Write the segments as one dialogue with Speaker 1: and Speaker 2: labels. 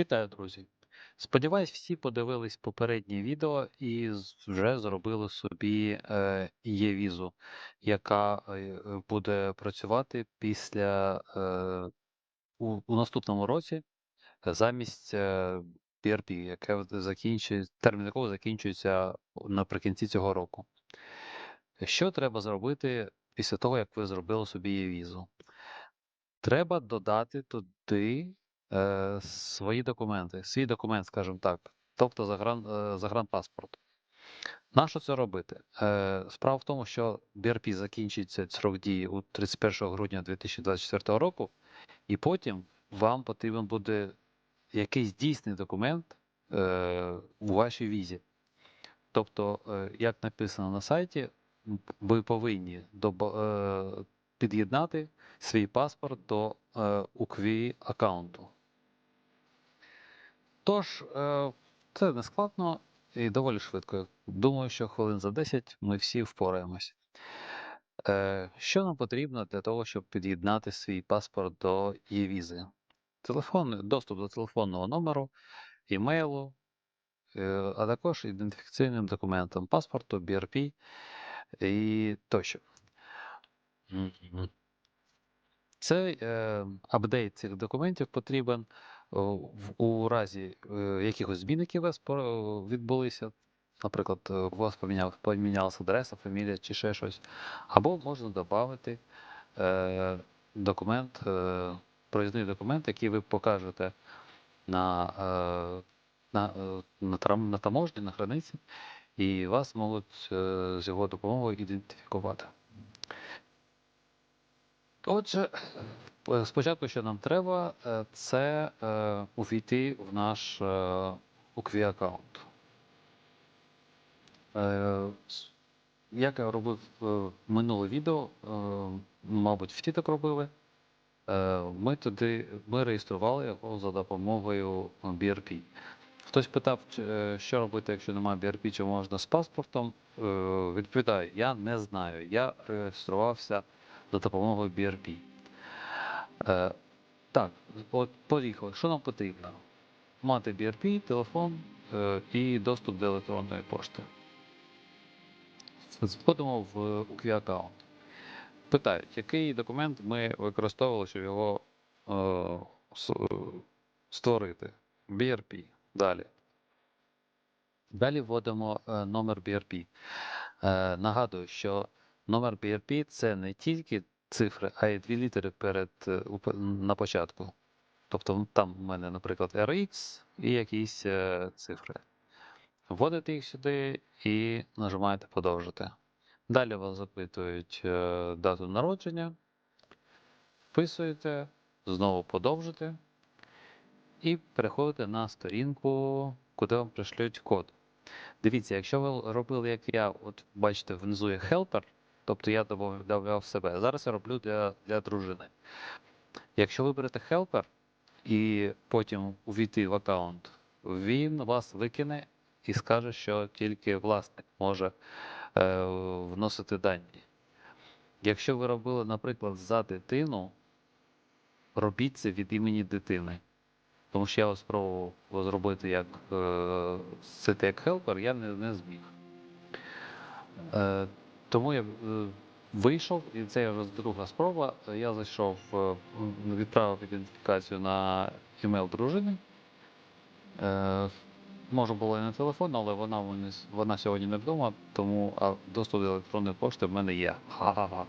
Speaker 1: Вітаю, друзі! Сподіваюсь, всі подивились попереднє відео і вже зробили собі е, є-візу, яка е, буде працювати після е, у, у наступному році замість PRP, яке закінчує, термін якого закінчується наприкінці цього року. Що треба зробити після того, як ви зробили собі є-візу? Треба додати туди е, свої документи, свій документ, скажімо так, тобто загран, е, загранпаспорт. Нащо це робити? Е, справа в тому, що BRP закінчиться срок дії у 31 грудня 2024 року, і потім вам потрібен буде якийсь дійсний документ е, у вашій візі. Тобто, е, як написано на сайті, ви повинні доба- е, під'єднати свій паспорт до е, UQVI аккаунту. Тож, е, це не складно і доволі швидко. Думаю, що хвилин за 10 ми всі впораємось. Е, що нам потрібно для того, щоб під'єднати свій паспорт до e-візи? Телефон, доступ до телефонного номеру, імейлу, е, а також ідентифікаційним документам паспорту, BRP і тощо. Цей апдейт цих документів потрібен у разі е, якихось змін, які у вас відбулися. Наприклад, е, у вас поміняв, помінялася адреса, фамілія чи ще щось. Або можна додати е, документ, е, проїзний документ, який ви покажете на, е, на, е, на, на таможні, на границі, і вас можуть е, з його допомогою ідентифікувати. Отже, е, спочатку, що нам треба, е, це е, увійти в наш UQVI аккаунт. Як я робив минуле відео, мабуть, всі так робили. Ми туди ми реєстрували його за допомогою BRP. Хтось питав, що робити, якщо немає BRP, чи можна з паспортом. Відповідаю, я не знаю. Я реєструвався за допомогою BRP. Е, так, поїхали. Що нам потрібно? Мати BRP, телефон е, і доступ до електронної пошти. Входимо в UQI аккаунт. Питають, який документ ми використовували, щоб його е, створити. BRP. Далі. Далі вводимо е, номер BRP. Е, нагадую, що номер BRP це не тільки цифри, а й дві літери перед, е, на початку. Тобто там в мене, наприклад, RX і якісь е, цифри. Вводите їх сюди і нажимаєте подовжити. Далі вас запитують е, дату народження, вписуєте, знову подовжити і переходите на сторінку, куди вам пришлють код. Дивіться, якщо ви робили, як я, от бачите, внизу є helper, тобто я додавав себе. Зараз я роблю для, для дружини. Якщо виберете helper і потім увійти в аккаунт, він вас викине і скаже, що тільки власник може е, вносити дані. Якщо ви робили, наприклад, за дитину, робіть це від імені дитини. Тому що я спробував зробити як е, як хелпер, я не, не зміг. Е, тому я е, вийшов, і це вже друга спроба. Я зайшов, е, відправив ідентифікацію на емейл дружини. Е, Може було і на телефон, але вона, вона сьогодні не вдома, тому а доступ до електронної пошти в мене є. Ха-ха-ха.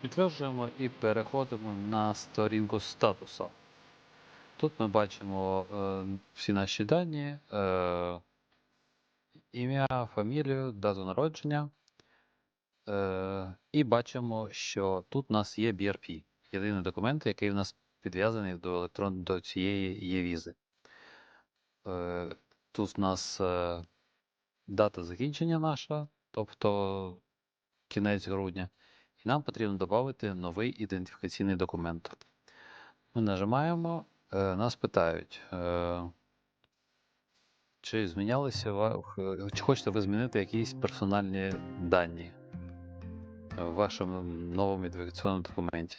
Speaker 1: Підтверджуємо і переходимо на сторінку статусу. Тут ми бачимо е, всі наші дані, е, ім'я, фамілію, дату народження. Е, і бачимо, що тут у нас є BRP, єдиний документ, який в нас підв'язаний до електрон до цієї є-візи. Е, тут у нас е, дата закінчення наша, тобто кінець грудня. І нам потрібно додати новий ідентифікаційний документ. Ми нажимаємо, е, нас питають, е, чи змінялися ва- чи хочете ви змінити якісь персональні дані в вашому новому ідентифікаційному документі.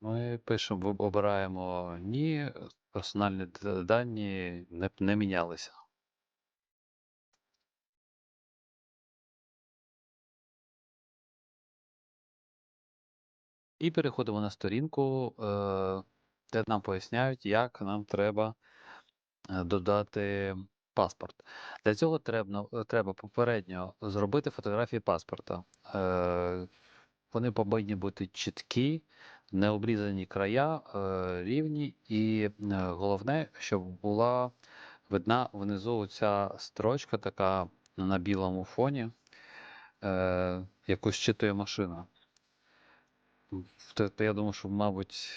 Speaker 1: Ми пишемо, обираємо ні, персональні дані не, не мінялися. І переходимо на сторінку, е, де нам поясняють, як нам треба е, додати паспорт. Для цього треба, треба попередньо зробити фотографії паспорта. Е, Вони повинні бути чіткі, не обрізані края, е, рівні, і е, головне, щоб була видна внизу ця строчка така на білому фоні, е, яку щитує машина. Я думаю, що, мабуть,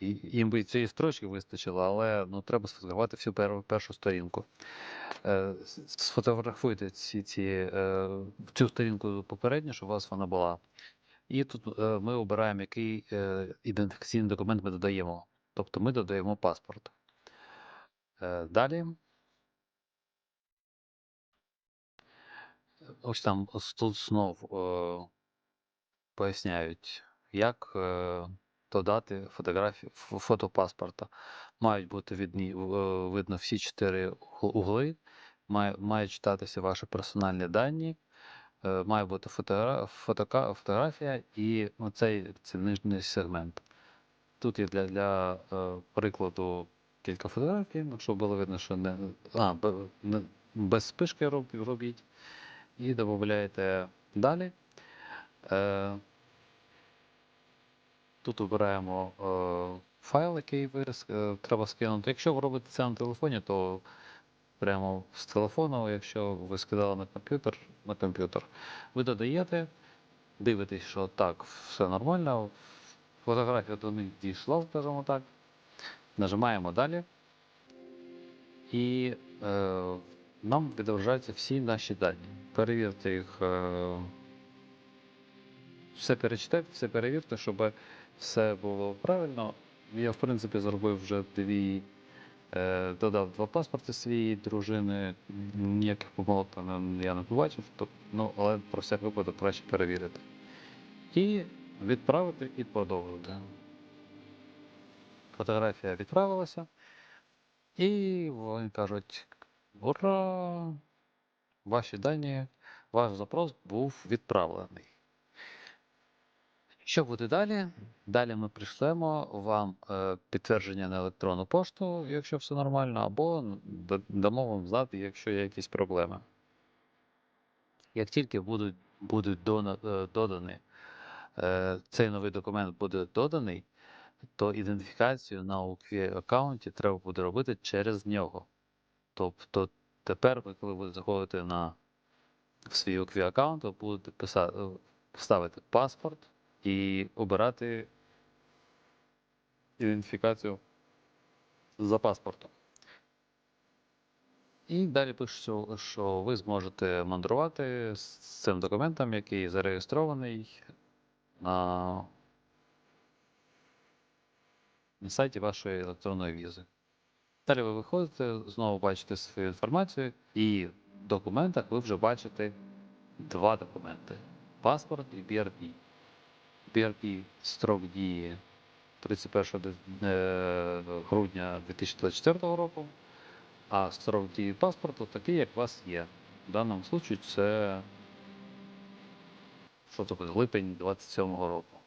Speaker 1: їм би цієї строчки вистачило, але ну, треба сфотографувати всю пер, першу сторінку. Е, сфотографуйте ці, ці, е, цю сторінку попередньо, щоб у вас вона була. І тут е, ми обираємо, який ідентифікаційний документ ми додаємо. Тобто ми додаємо паспорт. Далі. Ось там тут знов е, поясняють, як е, додати фотографію ф- фото паспорта. Мають бути видні, е, видно всі чотири угли, має, має читатися ваші персональні дані, е, має бути фотока, фотографія і оцей це нижній сегмент. Тут є для, для е, прикладу кілька фотографій, ну, щоб було видно, що не, а, без спишки роб- робіть. І додаєте далі. Тут обираємо е, файл, який ви е, треба скинути. Якщо ви робите це на телефоні, то прямо з телефону, якщо ви скидали на комп'ютер, на комп'ютер, ви додаєте, дивитесь, що так, все нормально, фотографія до них дійшла, скажімо так. Нажимаємо далі. І е, нам відображаються всі наші дані. Перевірте їх. Е, все перечитайте, все перевірте, щоб все було правильно. Я, в принципі, зробив вже дві, е, додав два паспорти своєї дружини. Ніяких помилок я не побачив, то, ну, але про всяк випадок краще перевірити. І відправити і продовжити. Фотографія відправилася. І вони кажуть: ура! Ваші дані, ваш запрос був відправлений. Що буде далі? Далі ми прийшлемо вам е, підтвердження на електронну пошту, якщо все нормально, або дамо вам знати, якщо є якісь проблеми. Як тільки будуть, будуть е, додані, е, цей новий документ буде доданий, то ідентифікацію на OQA аккаунті треба буде робити через нього. Тобто тепер, ви, коли будете заходити на свій OQA аккаунт, будете писати, ставити паспорт і обирати ідентифікацію за паспортом. І далі пише, що- ви зможете мандрувати з цим документом, який зареєстрований на, на сайті вашої електронної візи. Далі ви виходите, знову бачите свою інформацію, і в документах ви вже бачите два документи: паспорт і BRP. BRP строк дії 31 е, грудня 2024 року, а строк дії паспорту такий, як у вас є. В даному випадку це що це буде, липень 27 року.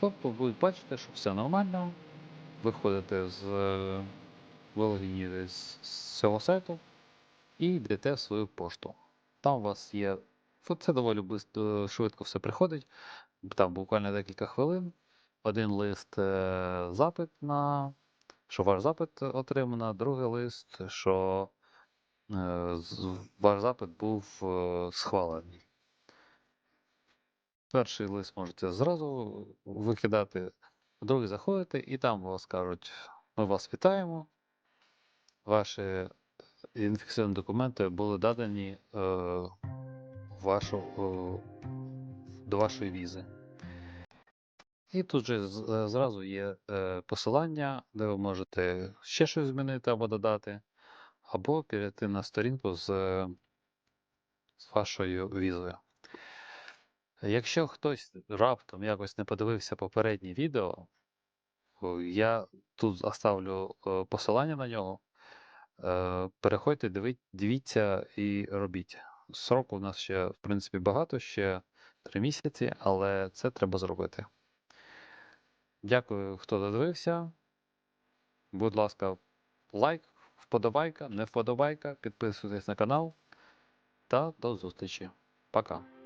Speaker 1: Тобто ви бачите, що все нормально. Виходите з вилогіні з цього сайту і йдете в свою пошту. Там у вас є. Це доволі бис- швидко все приходить. Там буквально декілька хвилин. Один лист е, запит на що ваш запит отримано, другий лист, що е, ваш запит був е, схвалений. Перший лист можете зразу викидати, другий заходите, і там вас кажуть: ми вас вітаємо. Ваші ідентифікаційні документи були додані е, вашу, е, до вашої візи. І тут же е, зразу є е, посилання, де ви можете ще щось змінити або додати, або перейти на сторінку з, з вашою візою. Якщо хтось раптом якось не подивився попереднє відео, я тут оставлю посилання на нього. Переходьте, дивіться і робіть. Сроку у нас ще, в принципі, багато, ще три місяці, але це треба зробити. Дякую, хто додивився. Будь ласка, лайк, вподобайка, не вподобайка, підписуйтесь на канал та до зустрічі. Пока.